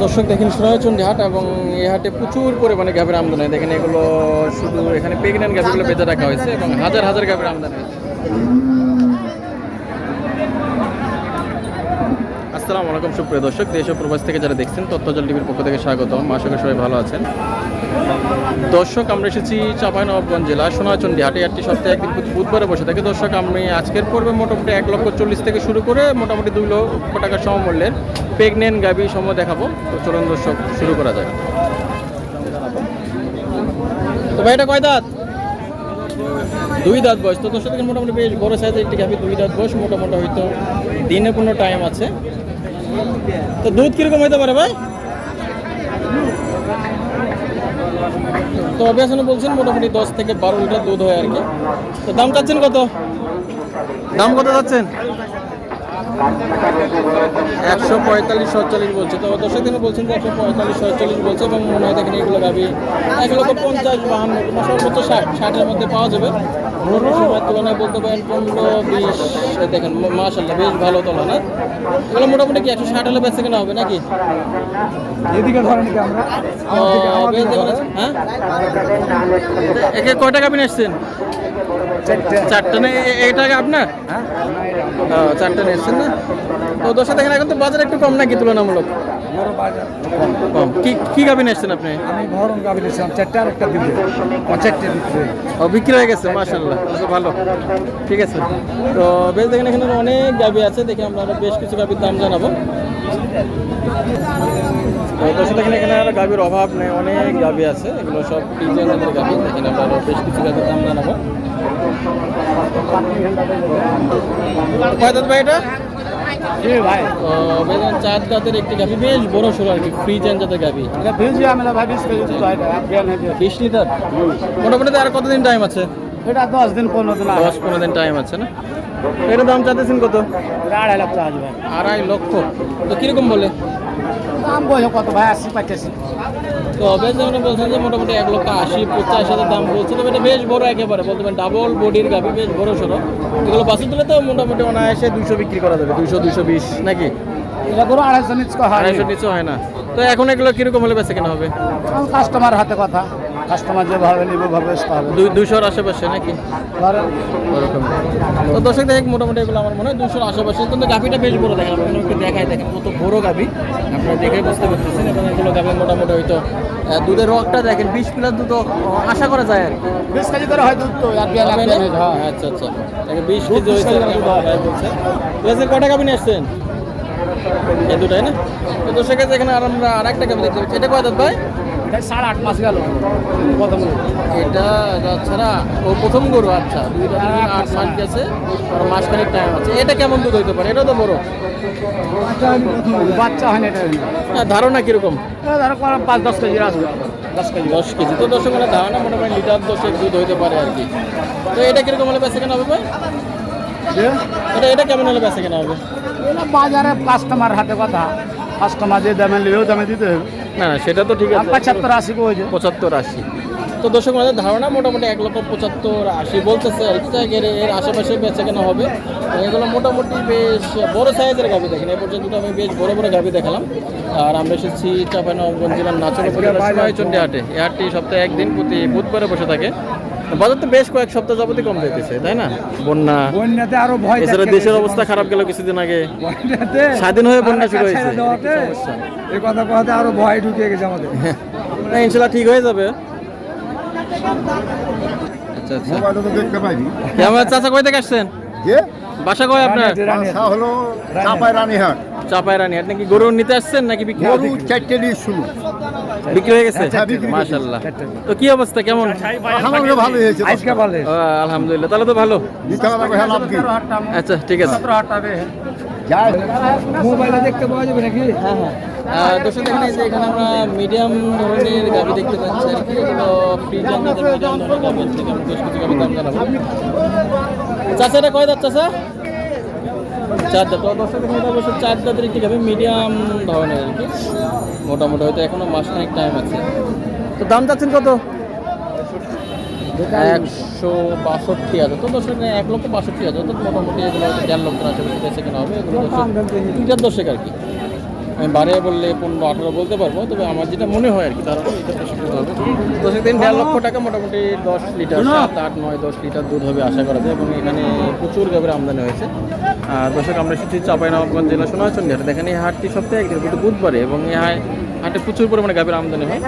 দর্শক দেখেন সোনাচন্ডী হাট এবং এই হাটে প্রচুর পরিমাণে গাভীর আমদানি। দেখেন এগুলো শুধু এখানে প্রেগনেন্ট গাভীগুলো বেঁচে রাখা হয়েছে এবং হাজার হাজার গাভীর আমদানি হয়েছে আসসালামু আলাইকুম, সুপ্রিয় দর্শক। দেশ ও প্রবাস থেকে যারা দেখছেন, তথ্যজল টিভির পক্ষ থেকে স্বাগতম। আশা করি সবাই ভালো আছেন। দর্শক, আমরা এসেছি চাঁপাইনবাবগঞ্জ জেলা, সোনাচন্ডী হাটে হাটটি সপ্তাহে একদিন বুধবারে বসে থাকে। দর্শক, আমি আজকের পর্বে মোটামুটি এক লক্ষ চল্লিশ থেকে শুরু করে মোটামুটি দুই লক্ষ টাকার সমমূল্যের প্রেগনেন্ট গাভী সময় দেখাবো। তো চলুন দর্শক, শুরু করা যায় তো ভাই, এটা কয় দাঁত? দুই দাঁত বয়স। তো দর্শক মোটামুটি বেশ বড় সাইজের একটি গাভী, দুই দাঁত বয়স মোটামুটি হয়তো দিনে কোনো টাইম আছে। তো দুধ কীরকম হইতে পারে ভাই? তো অভিয়াসনে বলছেন মোটামুটি দশ থেকে বারো লিটার দুধ হয় আর কি। তো দাম চাচ্ছেন কত? দাম কত যাচ্ছেন একশো পঁয়তাল্লিশ সত্তরিশ বলছে। তো দর্শক দিনে বলছেন যে একশো পঁয়তাল্লিশ সত্তরিশ বলছে এবং মনে হয় দেখেন এগুলো গাবি এক লক্ষ পঞ্চাশ বাহান্ন কিংবা সর্বোচ্চ ষাট ষাটের মধ্যে পাওয়া যাবে। সময়ের তুলনায় বলতে পারেন পনেরো বিশ দেখেন মাসাল্লাহ বেশ ভালো তুলনা এগুলো মোটামুটি কি একশো ষাট হলে বেঁচে কেনা হবে নাকি? হ্যাঁ? একে কয় টাকা আপনি আসছেন? চারটা। না এ- এ- এটা আপনার? হ্যাঁ চারটা নিয়ে এসছেন না? তো দশটা দেখেন এখন তো বাজার একটু কম নাকি তুলনামূলক? কম। কি কি গাবি নিয়ে এসছেন আপনি? আমি ভরণ গাবি দিয়েছিলাম চারটে আর একটা দিবে ও চারটে ও বিক্রি হয়ে গেছে মাশাল্লাহ ভালো। ঠিক আছে। তো বেশ দেখেন এখানে অনেক গাবি আছে। দেখে আমরা বেশ কিছু গাবির দাম জানাব। দর্শক দেখেন এখানে আর গাবির অভাব নেই অনেক গাবি আছে। এগুলো সব ডিজাইনের গাবি দেখেন আমরা বেশ কিছু গাবির দাম জানাব। কয় ভাই এটা? ভাই। ও, বেশ চার একটি গাবি বেশ বড় সড়ো আর কি ফ্রিজেন জাতের ভাই বিশ লিটার? মোটামুটি আর কতদিন টাইম আছে? এটা দশ দিন পনেরো দিন দশ পনেরো দিন টাইম আছে না? এটার দাম চাইতেছেন কত? আড়াই লাখ আড়াই লক্ষ। তো কীরকম বলে? দাম বলছে কত ভাই? আশি পঁচাশি তো বেশ যেমন বলছেন যে মোটামুটি এক লক্ষ আশি পঁচাশ হাজার দাম বলছে তবে এটা বেশ বড় একেবারে বলতে পারেন ডাবল বডির গাভি বেশ বড় সড়ো। এগুলো বাসে তুলে তো মোটামুটি অনায়াসে দুশো বিক্রি করা যাবে দুশো দুশো বিশ নাকি? এটা ধরো আড়াইশো নিচ হয় আড়াইশো নিচে হয় না। তো এখন এগুলো কীরকম হলে বেঁচে কেনা হবে? কাস্টমার হাতে কথা। কাস্টমার যেভাবে নিবে ভাবে দুই দুশোর আশেপাশে নাকি? ওরকম। তো দর্শক দেখেন মোটামুটি এগুলো আমার মনে হয় দুশোর আশেপাশে। কিন্তু গাভিটা বেশ বড় দেখেন আপনার একটু দেখায় দেখেন কত বড় গাভি। আপনারা দেখে বুঝতে পারতেছেন এবং এগুলো গাভি মোটামুটি হয়তো দুধের রকটা দেখেন বিশ প্লাস দুধ আশা করা যায় আর বিশ কেজি করে হয় দুধ তো? আচ্ছা আচ্ছা। দেখেন বিশ কেজি হয়েছে আর কি আমার ভাই বলছে। তো এসে কটা গাভি নিয়ে আসছেন? এই দুটাই না? তো কাছে এখানে আর আমরা আর একটা গাভি দেখতে পাচ্ছি। এটা কয় দাঁত ভাই? সাড়ে আট মাস গেল। প্রথম এটা ছাড়া ও প্রথম গরু আচ্ছা। দুইটা আট মাস গেছে আর মাসখানেক টাইম আছে। এটা কেমন দুধ হইতে পারে? এটা তো বড়। বাচ্চা হয় না এটা। ধারণা কীরকম? পাঁচ দশ কেজি আসবে দশ কেজি। তো দশ মানে ধারণা মোটামুটি লিটার দশেক দুধ হইতে পারে আর কি। তো এটা কীরকম হলে বেঁচে কেনা হবে ভাই? এটা এটা কেমন হলে বেঁচে কেনা হবে? এটা বাজারে কাস্টমার হাতে কথা। কাস্টমার যে দামে নেবেও দামে দিতে হবে। না না সেটা তো ঠিক আছে। পঁচাত্তর আশি হয়েছে পঁচাত্তর আশি। তো দর্শক আমাদের ধারণা মোটামুটি এক লক্ষ পঁচাত্তর আশি বলতেছে এর এর আশেপাশে বেচা কেনা হবে। এগুলো মোটামুটি বেশ বড় সাইজের গাভি দেখেন। এই পর্যন্ত তো আমি বেশ বড় বড় গাভি দেখালাম। আর আমরা এসেছি চাপাইনগঞ্জ জেলার নাচন উপজেলার চন্ডী হাটে। এই হাটটি সপ্তাহে একদিন প্রতি বুধবারে বসে থাকে। বাজার তো বেশ কয়েক সপ্তাহ যাবতই কম যেতেছে তাই না? বন্যা বন্যাতে আরও ভয় এছাড়া দেশের অবস্থা খারাপ গেল কিছুদিন আগে। স্বাধীন হয়ে বন্যা শুরু হয়েছে এই কথা কথাতে আরও ভয় ঢুকে গেছে আমাদের। না ইনশাল্লাহ ঠিক হয়ে যাবে। আচ্ছা আচ্ছা। চাচা কই থেকে আসছেন? যে বাসা কয় আপনার? বাসা হলো চাপাই রানীহাট। চাপাই রানী আপনি কি গরু নিতে আসছেন নাকি বিক্রি? গরু চারটে দিয়ে শুরু। বিক্রি হয়ে গেছে? বিক্রি হয়ে গেছে। তো কি অবস্থা? কেমন? আমাকে ভালো হয়েছে। আজকে ও, আলহামদুলিল্লাহ। তাহলে তো ভালো। আচ্ছা ঠিক আছে। মোবাইলে দেখতে পাওয়া যাবে নাকি? হ্যাঁ হ্যাঁ। দর্শক দেখেন যে এখানে আমরা মিডিয়াম ধরনের গাভি দেখতে পাচ্ছি আর কি। এগুলো ফ্রিজ আনতে মিডিয়াম ধরনের গাভি আছে এখানে বেশ কিছু গাভি দাম জানাব। চাচা এটা কয় দাঁত চাষা? চার দাঁত। দর্শক এটা অবশ্য চার দাঁতের একটি গাভি মিডিয়াম ধরনের আর কি। মোটামুটি হয়তো এখনও অনেক টাইম আছে। তো দাম চাচ্ছেন কত? একশো বাষট্টি হাজার। তো দর্শক এক লক্ষ বাষট্টি হাজার তো মোটামুটি এগুলো দেড় লক্ষ আছে বেঁচে কেনা হবে। এগুলো দর্শক আর কি। আমি বাড়িয়ে বললে পনেরো আঠারো বলতে পারব, তবে আমার যেটা মনে হয় আর কি, তার এটা হবে। দশের দিন দেড় লক্ষ টাকা মোটামুটি দশ লিটার সাত, আট, নয়, দশ লিটার দুধ হবে আশা করা যায়, এবং এখানে প্রচুর গাভীর আমদানি হয়েছে। আর দর্শক, আমরা এসেছি চাঁপাইনবাবগঞ্জ জেলা সোনাচন্ডী হাটে দেখেন, এই হাটটি সপ্তাহে একদিন কিন্তু বুধবারে এবং এই হাটে প্রচুর পরিমাণে গাভীর আমদানি হয়।